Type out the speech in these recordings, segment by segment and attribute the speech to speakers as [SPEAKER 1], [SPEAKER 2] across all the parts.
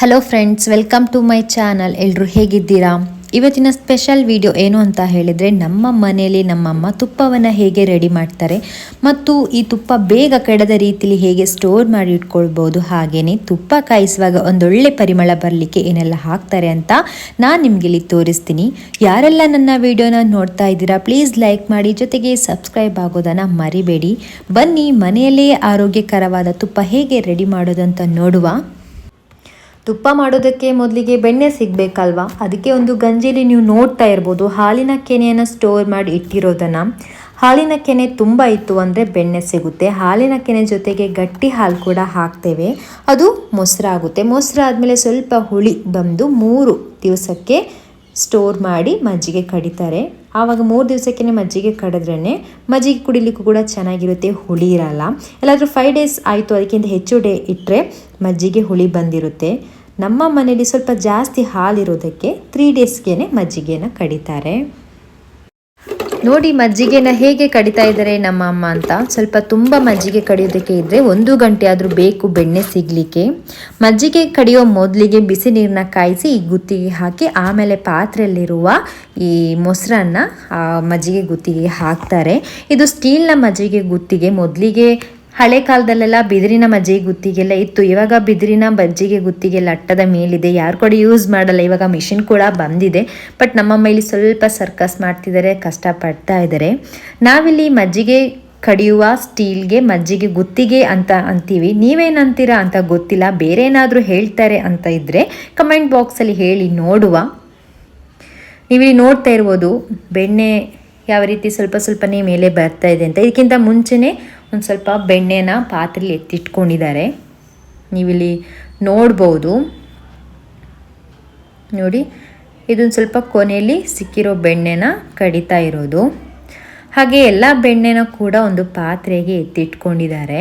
[SPEAKER 1] Hello friends welcome to my channel ಎಲ್ಲರೂ ಹೇಗಿದ್ದೀರಾ? ಇವತ್ತಿನ ಸ್ಪೆಷಲ್ ವಿಡಿಯೋ ಏನು ಅಂತ ಹೇಳಿದರೆ, ನಮ್ಮ ಮನೆಯಲ್ಲಿ ನಮ್ಮಮ್ಮ ತುಪ್ಪವನ್ನು ಹೇಗೆ ರೆಡಿ ಮಾಡ್ತಾರೆ ಮತ್ತು ಈ ತುಪ್ಪ ಬೇಗ ಕೆಡದ ರೀತಿಲಿ ಹೇಗೆ ಸ್ಟೋರ್ ಮಾಡಿ ಇಟ್ಕೊಳ್ಬೋದು ಹಾಗೇ ತುಪ್ಪ ಕಾಯಿಸುವಾಗ ಒಂದೊಳ್ಳೆ ಪರಿಮಳ ಬರಲಿಕ್ಕೆ ಏನೆಲ್ಲ ಹಾಕ್ತಾರೆ ಅಂತ ನಾನು ನಿಮಗೆ ಇಲ್ಲಿ ತೋರಿಸ್ತೀನಿ. ಯಾರೆಲ್ಲ ನನ್ನ ವಿಡಿಯೋನ ನೋಡ್ತಾ ಇದ್ದೀರಾ ಪ್ಲೀಸ್ ಲೈಕ್ ಮಾಡಿ, ಜೊತೆಗೆ ಸಬ್ಸ್ಕ್ರೈಬ್ ಆಗೋದನ್ನು ಮರಿಬೇಡಿ. ಬನ್ನಿ, ಮನೆಯಲ್ಲೇ ಆರೋಗ್ಯಕರವಾದ ತುಪ್ಪ ಹೇಗೆ ರೆಡಿ ಮಾಡೋದು ಅಂತ ನೋಡುವ. ತುಪ್ಪ ಮಾಡೋದಕ್ಕೆ ಮೊದಲಿಗೆ ಬೆಣ್ಣೆ ಸಿಗಬೇಕಲ್ವಾ? ಅದಕ್ಕೆ ಒಂದು ಗಂಜಿಲಿ ನೀವು ನೋಡ್ತಾ ಇರ್ಬೋದು. ಹಾಲಿನ ಕೆನೆಯನ್ನು ಸ್ಟೋರ್ ಮಾಡಿ ಇಟ್ಟಿರೋದನ್ನು. ಹಾಲಿನ ಕೆನೆ ತುಂಬ ಇತ್ತು ಅಂದರೆ ಬೆಣ್ಣೆ ಸಿಗುತ್ತೆ. ಹಾಲಿನ ಕೆನೆ ಜೊತೆಗೆ ಗಟ್ಟಿ ಹಾಲು ಕೂಡ ಹಾಕ್ತೇವೆ. ಅದು ಮೊಸರಾಗುತ್ತೆ ಮೊಸರಾದಮೇಲೆ ಸ್ವಲ್ಪ ಹುಳಿ ಬಂದು ಮೂರು ದಿವಸಕ್ಕೆ ಸ್ಟೋರ್ ಮಾಡಿ ಮಜ್ಜಿಗೆ ಕಡಿತಾರೆ. ಆವಾಗ ಮೂರು ದಿವಸಕ್ಕೆ ಮಜ್ಜಿಗೆ ಕಡಿದ್ರೇ ಮಜ್ಜಿಗೆ ಕುಡಿಲಿಕ್ಕೂ ಕೂಡ ಚೆನ್ನಾಗಿರುತ್ತೆ. ಹುಳಿ ಇರಲ್ಲ. ಎಲ್ಲಾದರೂ ಫೈವ್ ಡೇಸ್ ಆಯಿತು, ಅದಕ್ಕಿಂತ ಹೆಚ್ಚು ಡೇ ಇಟ್ಟರೆ ಮಜ್ಜಿಗೆ ಹುಳಿ ಬಂದಿರುತ್ತೆ. ನಮ್ಮ ಮನೇಲಿ ಸ್ವಲ್ಪ ಜಾಸ್ತಿ ಹಾಲಿರೋದಕ್ಕೆ ತ್ರೀ ಡೇಸ್ಗೇನೆ ಮಜ್ಜಿಗೆನ ಕಡಿತಾರೆ. ನೋಡಿ ಮಜ್ಜಿಗೆನ ಹೇಗೆ ಕಡಿತಾ ಇದ್ದಾರೆ ನಮ್ಮ ಅಮ್ಮ ಅಂತ. ಸ್ವಲ್ಪ ತುಂಬ ಮಜ್ಜಿಗೆ ಕಡಿಯೋದಕ್ಕೆ ಇದ್ದರೆ ಒಂದು ಗಂಟೆ ಆದರೂ ಬೇಕು ಬೆಣ್ಣೆ ಸಿಗಲಿಕ್ಕೆ. ಮಜ್ಜಿಗೆ ಕಡಿಯೋ ಮೊದಲಿಗೆ ಬಿಸಿ ನೀರನ್ನ ಕಾಯಿಸಿ ಈ ಗುತ್ತಿಗೆ ಹಾಕಿ ಆಮೇಲೆ ಪಾತ್ರೆಯಲ್ಲಿರುವ ಈ ಮೊಸರನ್ನ ಮಜ್ಜಿಗೆ ಗುತ್ತಿಗೆ ಹಾಕ್ತಾರೆ. ಇದು ಸ್ಟೀಲ್ನ ಮಜ್ಜಿಗೆ ಗುತ್ತಿಗೆ ಮೊದಲಿಗೆ ಹಳೆ ಕಾಲದಲ್ಲೆಲ್ಲ ಬಿದಿರಿನ ಮಜ್ಜಿಗೆ ಗುತ್ತಿಗೆಲ್ಲ ಇತ್ತು. ಇವಾಗ ಬಿದಿರಿನ ಮಜ್ಜಿಗೆ ಗುತ್ತಿಗೆ ಲಟ್ಟದ ಮೇಲಿದೆ. ಯಾರು ಕೂಡ ಯೂಸ್ ಮಾಡಲ್ಲ. ಇವಾಗ ಮಿಷಿನ್ ಕೂಡ ಬಂದಿದೆ. ಬಟ್ ನಮ್ಮ ಮೈಲಿ ಸ್ವಲ್ಪ ಸರ್ಕಸ್ ಮಾಡ್ತಿದ್ದಾರೆ ಕಷ್ಟಪಡ್ತಾ ಇದ್ದಾರೆ ನಾವಿಲ್ಲಿ ಮಜ್ಜಿಗೆ ಕಡಿಯುವ ಸ್ಟೀಲ್ಗೆ ಮಜ್ಜಿಗೆ ಗುತ್ತಿಗೆ ಅಂತ ಅಂತೀವಿ. ನೀವೇನಂತೀರಾ ಅಂತ ಗೊತ್ತಿಲ್ಲ. ಬೇರೆ ಏನಾದರೂ ಹೇಳ್ತಾರೆ ಅಂತ ಇದ್ದರೆ ಕಮೆಂಟ್ ಬಾಕ್ಸಲ್ಲಿ ಹೇಳಿ ನೋಡುವ. ನೀವಿಲ್ಲಿ ನೋಡ್ತಾ ಇರ್ಬೋದು. ಬೆಣ್ಣೆ ಯಾವ ರೀತಿ ಸ್ವಲ್ಪ ಸ್ವಲ್ಪನೇ ಮೇಲೆ ಬರ್ತಾ ಇದೆ ಅಂತ. ಇದಕ್ಕಿಂತ ಮುಂಚೆನೇ ಒಂದು ಸ್ವಲ್ಪ ಬೆಣ್ಣೆನ ಪಾತ್ರೆಲಿ ಎತ್ತಿಟ್ಕೊಂಡಿದ್ದಾರೆ. ನೀವಿಲ್ಲಿ ನೋಡ್ಬೋದು. ನೋಡಿ, ಇದೊಂದು ಸ್ವಲ್ಪ ಕೊನೆಯಲ್ಲಿ ಸಿಕ್ಕಿರೋ ಬೆಣ್ಣೆನ ಕಡಿತಾ ಇರೋದು. ಹಾಗೆ ಎಲ್ಲ ಬೆಣ್ಣೆನ ಕೂಡ ಒಂದು ಪಾತ್ರೆಗೆ ಎತ್ತಿಟ್ಕೊಂಡಿದ್ದಾರೆ.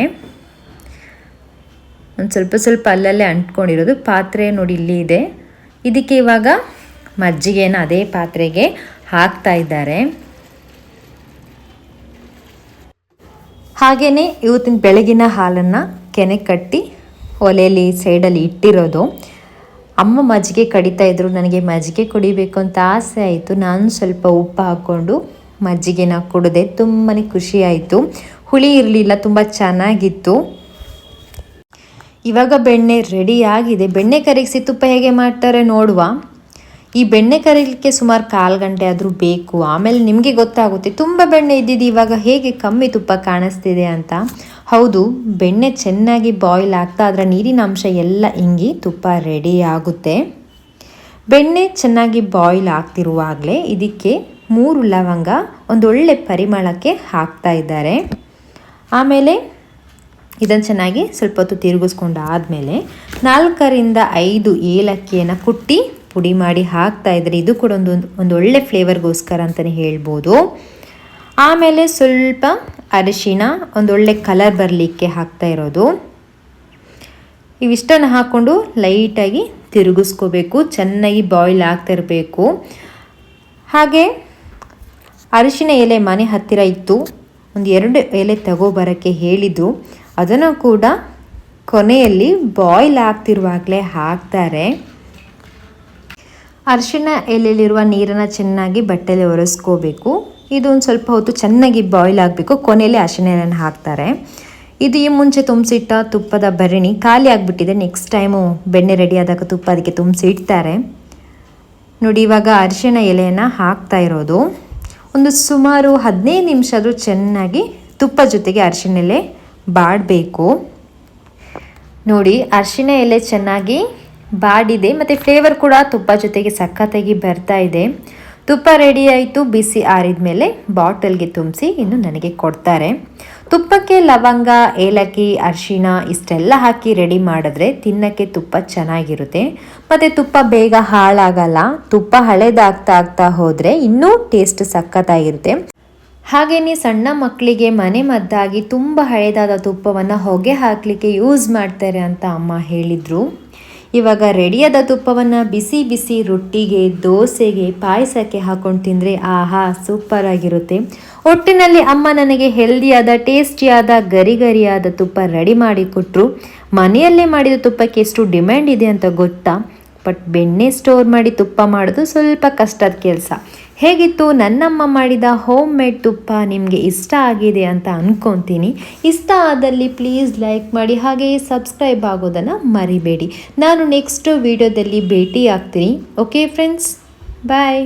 [SPEAKER 1] ಒಂದು ಸ್ವಲ್ಪ ಸ್ವಲ್ಪ ಅಲ್ಲಲ್ಲೇ ಅಂಟ್ಕೊಂಡಿರೋದು. ಪಾತ್ರೆ ನೋಡಿ ಇಲ್ಲಿ ಇದೆ. ಇದಕ್ಕೆ ಇವಾಗ ಮಜ್ಜಿಗೆನ ಅದೇ ಪಾತ್ರೆಗೆ ಹಾಕ್ತಾ ಇದ್ದಾರೆ. ಹಾಗೆಯೇ ಇವತ್ತಿನ ಬೆಳಗಿನ ಹಾಲನ್ನು ಕೆನೆ ಕಟ್ಟಿ ಒಲೆಯಲ್ಲಿ ಸೈಡಲ್ಲಿ ಇಟ್ಟಿರೋದು. ಅಮ್ಮ ಮಜ್ಜಿಗೆ ಕಡಿತಾ ಇದ್ರು, ನನಗೆ ಮಜ್ಜಿಗೆ ಕುಡಿಬೇಕು ಅಂತ ಆಸೆ ಆಯಿತು. ನಾನು ಸ್ವಲ್ಪ ಉಪ್ಪು ಹಾಕ್ಕೊಂಡು ಮಜ್ಜಿಗೆನ ಕುಡಿದೆ. ತುಂಬಾ ಖುಷಿ ಆಯಿತು. ಹುಳಿ ಇರಲಿಲ್ಲ, ತುಂಬ ಚೆನ್ನಾಗಿತ್ತು. ಇವಾಗ ಬೆಣ್ಣೆ ರೆಡಿ ಆಗಿದೆ. ಬೆಣ್ಣೆ ಕರಗಿಸಿ ತುಪ್ಪ ಹೇಗೆ ಮಾಡ್ತಾರೆ ನೋಡುವ. ಈ ಬೆಣ್ಣೆ ಕರೀಲಿಕ್ಕೆ ಸುಮಾರು ಕಾಲು ಗಂಟೆ ಆದರೂ ಬೇಕು. ಆಮೇಲೆ ನಿಮಗೆ ಗೊತ್ತಾಗುತ್ತೆ, ತುಂಬ ಬೆಣ್ಣೆ ಇದ್ದಿದ್ದು ಇವಾಗ ಹೇಗೆ ಕಮ್ಮಿ ತುಪ್ಪ ಕಾಣಿಸ್ತಿದೆ ಅಂತ. ಹೌದು, ಬೆಣ್ಣೆ ಚೆನ್ನಾಗಿ ಬಾಯ್ಲ್ ಆಗ್ತಾ ಅದರ ನೀರಿನ ಅಂಶ ಎಲ್ಲ ಇಂಗಿ ತುಪ್ಪ ರೆಡಿ ಆಗುತ್ತೆ. ಬೆಣ್ಣೆ ಚೆನ್ನಾಗಿ ಬಾಯ್ಲ್ ಆಗ್ತಿರುವಾಗಲೇ ಇದಕ್ಕೆ ಮೂರು ಲವಂಗ ಒಂದೊಳ್ಳೆ ಪರಿಮಳಕ್ಕೆ ಹಾಕ್ತಾ ಇದ್ದಾರೆ. ಆಮೇಲೆ ಇದನ್ನು ಚೆನ್ನಾಗಿ ಸ್ವಲ್ಪ ಹೊತ್ತು ತಿರುಗಿಸ್ಕೊಂಡು ಆದಮೇಲೆ ನಾಲ್ಕರಿಂದ ಐದು ಏಲಕ್ಕಿಯನ್ನು ಕುಟ್ಟಿ ಪುಡಿ ಮಾಡಿ ಹಾಕ್ತಾ ಇದ್ದರೆ ಇದು ಕೂಡ ಒಂದು ಒಂದು ಒಳ್ಳೆ ಫ್ಲೇವರ್ಗೋಸ್ಕರ ಅಂತಲೇ ಹೇಳ್ಬೋದು. ಆಮೇಲೆ ಸ್ವಲ್ಪ ಅರಿಶಿಣ ಒಂದೊಳ್ಳೆ ಕಲರ್ ಬರಲಿಕ್ಕೆ ಹಾಕ್ತಾ ಇರೋದು. ಇವಿಷ್ಟನ್ನು ಹಾಕ್ಕೊಂಡು ಲೈಟಾಗಿ ತಿರುಗಿಸ್ಕೋಬೇಕು, ಚೆನ್ನಾಗಿ ಬಾಯ್ಲ್ ಆಗ್ತಾ ಇರಬೇಕು. ಹಾಗೆ ಅರಿಶಿನ ಎಲೆ ಮನೆ ಹತ್ತಿರ ಇತ್ತು, ಒಂದು ಎರಡು ಎಲೆ ತಗೋಬರೋಕ್ಕೆ ಹೇಳಿದ್ದು, ಅದನ್ನು ಕೂಡ ಕೊನೆಯಲ್ಲಿ ಬಾಯ್ಲ್ ಆಗ್ತಿರುವಾಗಲೇ ಹಾಕ್ತಾರೆ. ಅರಿಶಿಣ ಎಲೆಯಲ್ಲಿರುವ ನೀರನ್ನು ಚೆನ್ನಾಗಿ ಬಟ್ಟೆಲಿ ಒರೆಸ್ಕೋಬೇಕು. ಇದು ಒಂದು ಸ್ವಲ್ಪ ಹೊತ್ತು ಚೆನ್ನಾಗಿ ಬಾಯ್ಲ್ ಆಗಬೇಕು. ಕೊನೆಯಲ್ಲಿ ಅರಿಶಿನ ಎಲೆಯನ್ನು ಹಾಕ್ತಾರೆ. ಇದು ಈ ಮುಂಚೆ ತುಂಬಿಸಿಟ್ಟ ತುಪ್ಪದ ಭರಣಿ ಖಾಲಿ ಆಗಿಬಿಟ್ಟಿದೆ. ನೆಕ್ಸ್ಟ್ ಟೈಮು ಬೆಣ್ಣೆ ರೆಡಿ ಆದಾಗ ತುಪ್ಪ ಅದಕ್ಕೆ ತುಂಬಿಸಿ ಇಡ್ತಾರೆ. ನೋಡಿ, ಇವಾಗ ಅರಿಶಿಣ ಎಲೆಯನ್ನು ಹಾಕ್ತಾ ಇರೋದು. ಒಂದು ಸುಮಾರು ಹದಿನೈದು ನಿಮಿಷ ಆದರೂ ಚೆನ್ನಾಗಿ ತುಪ್ಪ ಜೊತೆಗೆ ಅರಿಶಿಣ ಎಲೆ ಬಾಡಬೇಕು. ನೋಡಿ, ಅರಿಶಿಣ ಎಲೆ ಚೆನ್ನಾಗಿ ಬಾಡಿದೆ, ಮತ್ತು ಫ್ಲೇವರ್ ಕೂಡ ತುಪ್ಪ ಜೊತೆಗೆ ಸಖತ್ತಾಗಿ ಬರ್ತಾ ಇದೆ. ತುಪ್ಪ ರೆಡಿ ಆಯಿತು, ಬಿಸಿ ಆರಿದ ಮೇಲೆ ಬಾಟಲ್ಗೆ ತುಂಬಿಸಿ ಇನ್ನು ನನಗೆ ಕೊಡ್ತಾರೆ. ತುಪ್ಪಕ್ಕೆ ಲವಂಗ, ಏಲಕ್ಕಿ, ಅರಿಶಿಣ ಇಷ್ಟೆಲ್ಲ ಹಾಕಿ ರೆಡಿ ಮಾಡಿದ್ರೆ ತಿನ್ನಕ್ಕೆ ತುಪ್ಪ ಚೆನ್ನಾಗಿರುತ್ತೆ. ಮತ್ತು ತುಪ್ಪ ಬೇಗ ಹಾಳಾಗಲ್ಲ, ತುಪ್ಪ ಹಳೇದಾಗ್ತಾ ಆಗ್ತಾ ಹೋದರೆ ಇನ್ನೂ ಟೇಸ್ಟ್ ಸಖತ್ತಾಗಿರುತ್ತೆ. ಹಾಗೆಯೇ ಸಣ್ಣ ಮಕ್ಕಳಿಗೆ ಮನೆ ಮದ್ದಾಗಿ ತುಂಬ ಹಳೇದಾದ ತುಪ್ಪವನ್ನು ಹೊಗೆ ಹಾಕಲಿಕ್ಕೆ ಯೂಸ್ ಮಾಡ್ತಾರೆ ಅಂತ ಅಮ್ಮ ಹೇಳಿದರು. ಇವಾಗ ರೆಡಿಯಾದ ತುಪ್ಪವನ್ನು ಬಿಸಿ ಬಿಸಿ ರೊಟ್ಟಿಗೆ, ದೋಸೆಗೆ, ಪಾಯಸಕ್ಕೆ ಹಾಕೊಂಡು ತಿಂದರೆ ಆಹಾ ಸೂಪರ್ ಆಗಿರುತ್ತೆ. ಒಟ್ಟಿನಲ್ಲಿ ಅಮ್ಮ ನನಗೆ ಹೆಲ್ದಿಯಾದ ಟೇಸ್ಟಿಯಾದ ಗರಿ ಗರಿಯಾದ ತುಪ್ಪ ರೆಡಿ ಮಾಡಿ ಕೊಟ್ಟರು ಮನೆಯಲ್ಲೇ ಮಾಡಿದ ತುಪ್ಪಕ್ಕೆ ಎಷ್ಟು ಡಿಮ್ಯಾಂಡ್ ಇದೆ ಅಂತ ಗೊತ್ತಾ? ಬಟ್ ಬೆಣ್ಣೆ ಸ್ಟೋರ್ ಮಾಡಿ ತುಪ್ಪ ಮಾಡೋದು ಸ್ವಲ್ಪ ಕಷ್ಟದ ಕೆಲಸ. ಹೇಗಿತ್ತು, ನನ್ನಮ್ಮ ಮಾಡಿದ ಹೋಮ್ ಮೇಡ್ ತುಪ್ಪ ನಿಮಗೆ ಇಷ್ಟ ಆಗಿದೆ ಅಂತ ಅಂದ್ಕೊತೀನಿ ಇಷ್ಟ ಆದಲ್ಲಿ ಪ್ಲೀಸ್ ಲೈಕ್ ಮಾಡಿ, ಹಾಗೆಯೇ ಸಬ್ಸ್ಕ್ರೈಬ್ ಆಗೋದನ್ನು ಮರಿಬೇಡಿ. ನಾನು ನೆಕ್ಸ್ಟ್ ವಿಡಿಯೋದಲ್ಲಿ ಭೇಟಿ ಆಗ್ತೀನಿ ಓಕೆ ಫ್ರೆಂಡ್ಸ್ ಬಾಯ್